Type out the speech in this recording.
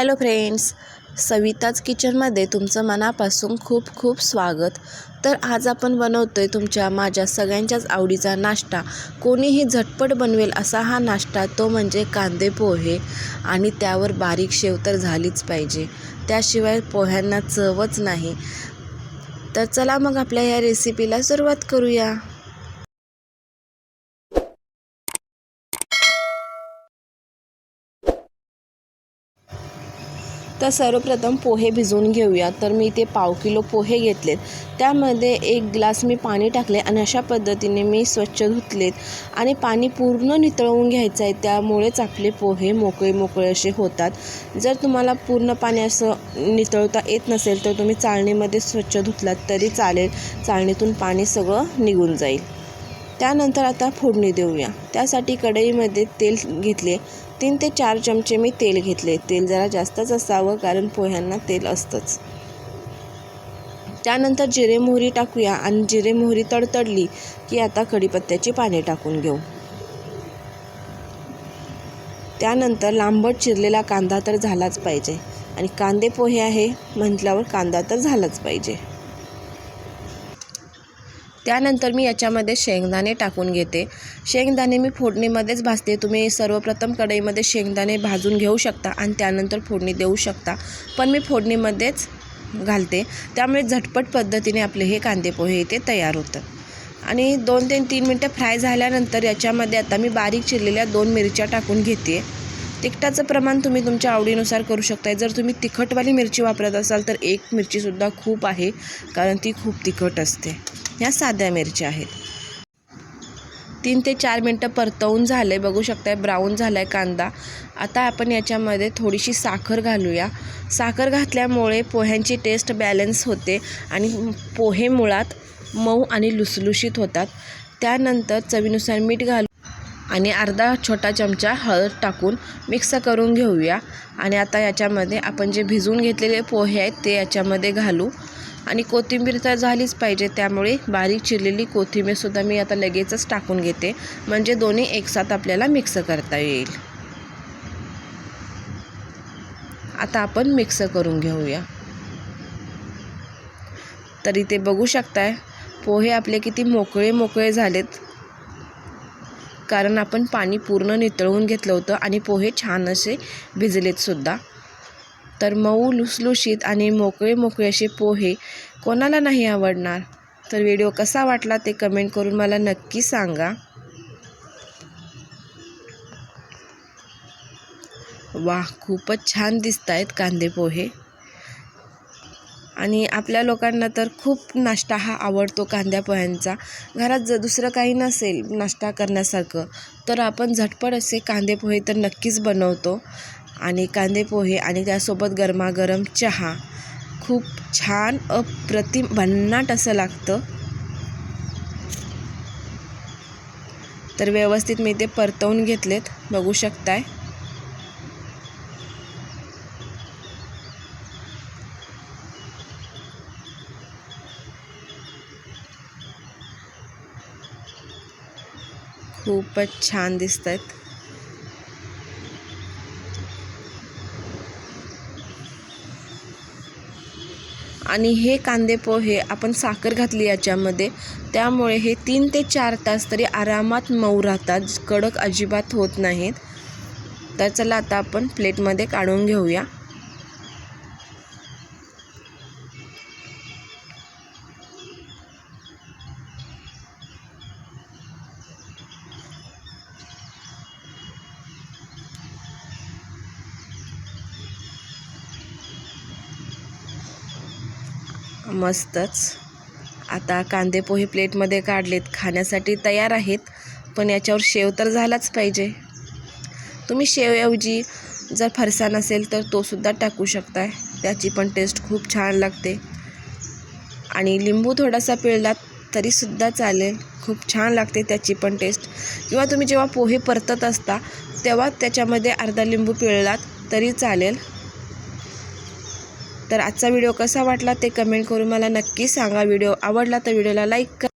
Hello friends Savita's किचनमध्ये तुमचं मनापासून खूप खूप स्वागत. तर आज आपण बनवतो आहे तुमच्या माझ्या सगळ्यांच्याच आवडीचा नाश्ता. कोणीही झटपट बनवेल असा हा नाश्ता तो म्हणजे कांदे पोहे. आणि त्यावर बारीक शेव तर झालीच पाहिजे. त्याशिवाय पोह्यांना चवच नाही. तर चला मग आपल्या या रेसिपीला सुरुवात करूया. तर सर्वप्रथम पोहे भिजवून घेऊया. तर मी ते पाव किलो पोहे घेतलेत. त्यामध्ये एक ग्लास मी पाणी टाकले आणि अशा पद्धतीने मी स्वच्छ धुतलेत. आणि पाणी पूर्ण नितळवून घ्यायचं आहे त्यामुळेच आपले पोहे मोकळे मोकळे असे होतात. जर तुम्हाला पूर्ण पाणी असं नितळता येत नसेल तर तुम्ही चाळणीमध्ये स्वच्छ धुतलात तरी चालेल. चाळणीतून पाणी सगळं निघून जाईल. त्यानंतर आता फोडणी देऊया. त्यासाठी कढईमध्ये तेल घेतले. तीन ते चार चमचे मी तेल घेतले. तेल जरा जास्तच असावं कारण पोह्यांना तेल असतंच. त्यानंतर जिरे मोहरी टाकूया आणि जिरे मोहरी तडतडली की आता कढीपत्त्याची पाने टाकून घेऊ. त्यानंतर लांबट चिरलेला कांदा तर झालाच पाहिजे आणि कांदे पोहे आहे म्हटल्यावर कांदा तर झालाच पाहिजे. त्यानंतर मी याच्यामध्ये शेंगदाणे टाकून घेते. शेंगदाणे मी फोडणीमध्येच भाजते. तुम्ही सर्वप्रथम कढईमध्ये शेंगदाणे भाजून घेऊ शकता आणि त्यानंतर फोडणी देऊ शकता. पण मी फोडणीमध्येच घालते. त्यामुळे झटपट पद्धतीने आपले हे कांदे पोहे इथे तयार होतं. आणि दोन ते तीन मिनटं फ्राय झाल्यानंतर याच्यामध्ये आता मी बारीक चिरलेल्या दोन मिरच्या टाकून घेते. तिखटाचं प्रमाण तुम्ही तुमच्या आवडीनुसार करू शकताय. जर तुम्ही तिखटवाली मिरची वापरत असाल तर एक मिरचीसुद्धा खूप आहे कारण ती खूप तिखट असते. ह्या साध्या मिरच्या आहेत. तीन ते चार मिनटं परतवून झाले बघू शकताय ब्राऊन झाला आहे कांदा. आता आपण याच्यामध्ये थोडीशी साखर घालूया. साखर घातल्यामुळे पोह्यांची टेस्ट बॅलन्स होते आणि पोहे मुळात मऊ आणि लुसलुशीत होतात. त्यानंतर चवीनुसार मीठ घालू आणि अर्धा छोटा चमचा हळद टाकून मिक्स करून घेऊया. आणि आता याच्यामध्ये आपण जे भिजवून घेतलेले पोहे आहेत ते याच्यामध्ये घालू. आणि कोथिंबीर तर झालीच पाहिजे त्यामुळे बारीक चिरलेली कोथिंबीरसुद्धा मी आता लगेचच टाकून घेते. म्हणजे दोन्ही एकसाथ आपल्याला मिक्स करता येईल. आता आपण मिक्स करून घेऊया. तर इथे बघू शकताय पोहे आपले किती मोकळे मोकळे झालेत. कारण आपण पाणी पूर्ण नितळवून घेतलं होतं आणि पोहे छान असे भिजलेत सुद्धा. तर मऊ लुसलुशीत आणि मोकळे मोकळे असे पोहे कोणाला नाही आवडणार? तर व्हिडिओ कसा वाटला ते कमेंट करून मला नक्की सांगा. वा खूपच छान दिसत आहेत कांदे पोहे. आणि आपल्या लोकांना तर खूप नाश्ता हा आवडतो कांद्या पोह्यांचा. घरात जर दुसरं काही नसेल नाश्ता करण्यासारखं तर आपण झटपट असे कांदे पोहे तर नक्कीच बनवतो. आणि कांदे पोहे आणि त्यासोबत गरमागरम चहा. खूप छान अप्रतिम भन्नाट असं लागतं. तर व्यवस्थित मी ते परतवून घेतलेत. बघू शकताय. खूपच छान दिसत आहेत आणि हे कांदे पोहे आपण साखर घातली याच्यामध्ये त्यामुळे हे तीन ते चार तास तरी आरामात मऊ राहतात कडक अजिबात होत नाहीत. तर चला आता आपण प्लेटमध्ये काढून घेऊया. मस्तच. आता कांदे पोहे प्लेटमध्ये काढलेत खाण्यासाठी तयार आहेत पण याच्यावर शेव तर झालाच पाहिजे. तुम्ही शेवऐवजी जर फरसा नसेल तर तोसुद्धा टाकू शकताय. त्याची पण टेस्ट खूप छान लागते. आणि लिंबू थोडासा पिळलात तरीसुद्धा चालेल. खूप छान लागते त्याची पण टेस्ट किंवा तुम्ही जेव्हा पोहे परतत असता तेव्हा त्याच्यामध्ये अर्धा लिंबू पिळलात तरी चालेल. तर आजचा व्हिडिओ कसा वाटला ते कमेंट करून मला नक्की सांगा. व्हिडिओ आवडला तर व्हिडिओला लाईक करा